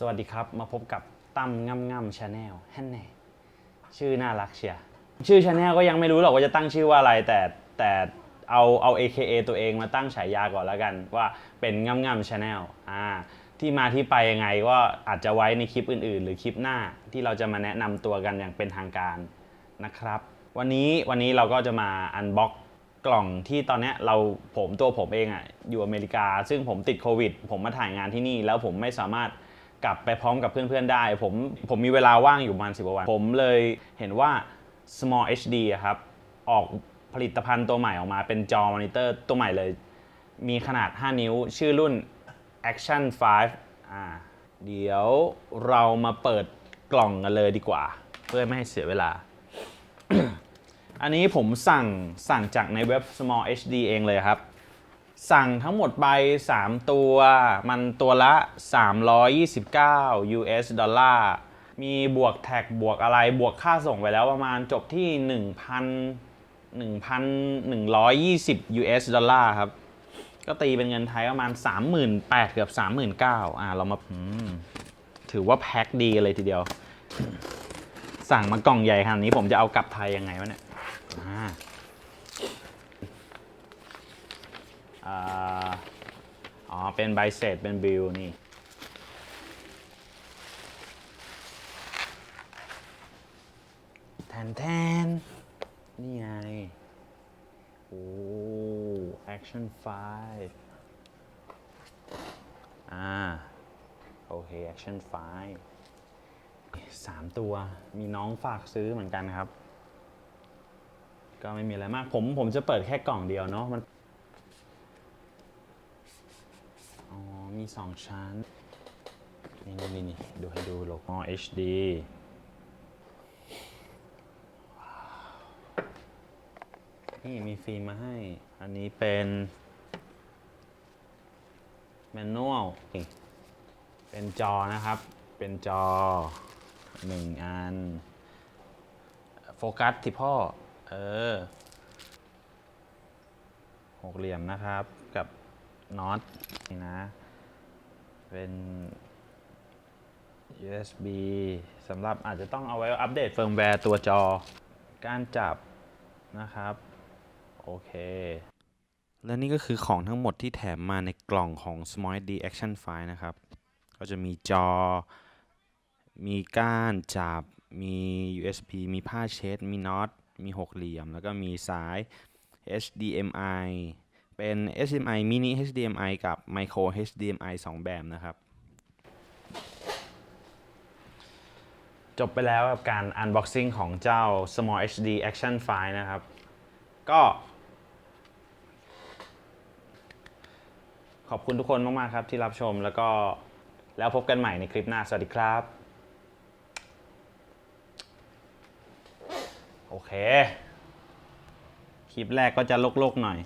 สวัสดีครับ มาพบกับตั้มง่ำง่ำชาแนลแฮนแน่ชื่อน่ารักเชียชื่อชาแนลก็ยังไม่รู้หรอกว่าจะตั้งชื่อว่าอะไร แต่แต่เอาเอา AKA ตัวเองมาตั้งฉายาก่อนแล้วกัน ว่าเป็นง่ำง่ำชาแนลอ่าที่มาที่ไปยังไงก็อาจจะไว้ในคลิปอื่น ๆ หรือคลิปหน้าที่เราจะมาแนะนำตัวกันอย่างเป็นทางการนะครับ วันนี้วันนี้เราก็จะมาอันบ็อกกล่องที่ตอนนี้เราผมตัวผมเองอะ่ะอยู่อเมริกา ซึ่งผมติดโควิด ผมมาถ่ายงานที่นี่แล้วผมไม่สามารถ กลับไปพร้อมกับเพื่อนๆได้ ผมผมมีเวลาว่างอยู่ประมาณสิบวัน ผมเลยเห็นว่า Small HD อะครับ ออกผลิตภัณฑ์ตัวใหม่ออกมาเป็นจอมอนิเตอร์ตัวใหม่เลย มีขนาด 5 นิ้ว ชื่อรุ่น Action 5อ่าเดี๋ยวเรามาเปิดกล่องกันเลยดีกว่า เพื่อไม่ให้เสียเวลา อันนี้ผมสั่งสั่งจากในเว็บ Small HD เองเลยครับ สั่งทั้งหมดไป 3 ตัว มันตัวละ 329 US ดอลลาร์มีบวกแท็กบวกอะไรบวกค่าส่งไปแล้วประมาณจบที่1,000 1,120 US ดอลลาร์ครับ ก็ตีเป็นเงินไทยประมาณ 38,000เกือบ 39,000อ่าเรามาถือว่าแพ็คดีเลยทีเดียว สั่งมากล่องใหญ่ขนาดนี้ผมจะเอากลับไทยยังไงวะเนี่ยอ่า อ๋อ เป็นใบเสร็จเป็นบิลนี่ แทนแทนนี่ไง โอ้ action 5อ่า โอเค action 5สามตัว มีน้องฝากซื้อเหมือนกันครับ ก็ไม่มีอะไรมาก ผม ผมจะเปิดแค่กล่องเดียวเนาะมันอ๋อ มี สองชั้น นี่นี่นี่นดูให้ดูโลโก้ HD นี่มีฟิล์มมาให้ อันนี้เป็นแมนนวลเป็นจอนะครับ เป็นจอหนึ่งอัน โฟกัสที่พ่อ เออ หกเหลี่ยมนะครับกับน็อตนี่นะ เป็น USB สำหรับอาจจะต้องเอาไว้อัปเดตเฟิร์มแวร์ตัวจอ การจับนะครับ โอเค และนี่ก็คือของทั้งหมดที่แถมมาในกล่องของ Smart D Action 5 นะครับ ก็จะมีจอ มีก้านจับ มี USB มีผ้าเช็ด มีน็อต มีหกเหลี่ยม แล้วก็มีสาย HDMI เป็น HDMI mini HDMI กับ micro HDMI 2 แบบนะครับ จบไปแล้วกับการ unboxing ของเจ้า Small HD Action 5นะครับ ก็ขอบคุณทุกคนมาก ๆ ครับที่รับชมแล้วก็แล้วพบกันใหม่ในคลิปหน้า สวัสดีครับ โอเค คลิปแรกก็จะโลก ๆ หน่อย